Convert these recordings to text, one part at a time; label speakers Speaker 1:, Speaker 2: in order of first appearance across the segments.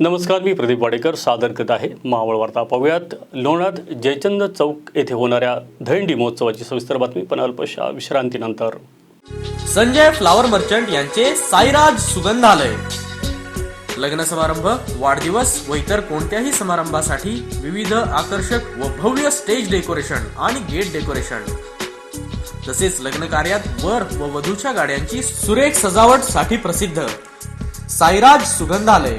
Speaker 1: नमस्कार मी प्रदीप वाडेकर. सादर करत आहे मावळ वार्ता पाहूयात. लोणात जयचंद चौक येथे होणाऱ्या धैंडी महोत्सवाची सविस्तर बातमी. पण अल्पशा विश्रांतीनंतर.
Speaker 2: संजय फ्लावर मर्चंट यांचे साईराज सुगंधालय. लग्न समारंभ वाढदिवस व इतर कोणत्याही समारंभासाठी विविध आकर्षक व भव्य स्टेज डेकोरेशन आणि गेट डेकोरेशन. तसेच लग्न कार्यात वर व वधूच्या गाड्यांची सुरेख सजावटसाठी प्रसिद्ध साईराज सुगंधालय.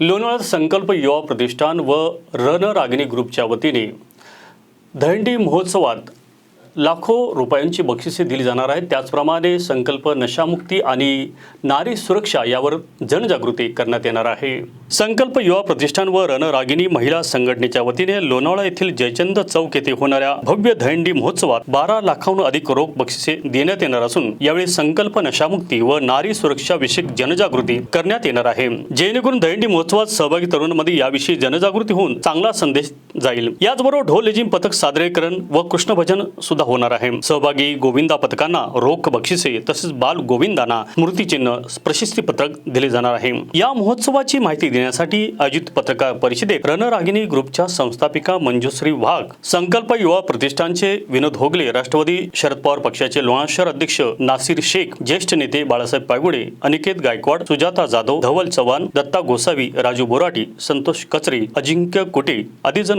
Speaker 1: लोणावळा संकल्प युवा प्रतिष्ठान व रणरागिणी ग्रुपच्या वतीने दहंडी महोत्सवात लाखो रुपयांची बक्षिसे दिली जाणार आहेत. त्याचप्रमाणे संकल्प नशामुक्ती आणि नारी सुरक्षा यावर जनजागृती करण्यात येणार आहे. संकल्प युवा प्रतिष्ठान व रणरागिनी महिला संघटनेच्या वतीने लोणावळा येथील जयचंद चौक येथे होणाऱ्या भव्य दहंडी महोत्सवात बारा लाखाहून अधिक रोख बक्षिसे देण्यात येणार असून यावेळी संकल्प नशामुक्ती व नारी सुरक्षा विषयक जनजागृती करण्यात येणार आहे. जेणेकरून दहंडी महोत्सवात सहभागी तरुणांमध्ये याविषयी जनजागृती होऊन चांगला संदेश जाईल. याचबरोबर ढोल लेझिम पथक सादरीकरण व कृष्णभजन सुद्धा होणार आहे. सहभागी गोविंदा पथकांना रोख बक्षिसे तसेच बाल गोविंदांना स्मृतिचिन्ह प्रशस्ती पत्रक दिले जाणार आहे. या महोत्सवाची माहिती देण्यासाठी आयोजित पत्रकार परिषदेत रणरागिनी ग्रुपच्या संस्थापिका मंजुश्री वाघ संकल्प युवा प्रतिष्ठानचे विनोद होगले राष्ट्रवादी शरद पवार पक्षाचे लोणार शहर अध्यक्ष नासिर शेख ज्येष्ठ नेते बाळासाहेब पायगुडे अनिकेत गायकवाड सुजाता जाधव धवल चव्हाण दत्ता गोसावी राजू बोराटी संतोष कचरे अजिंक्य कुटे आदी जण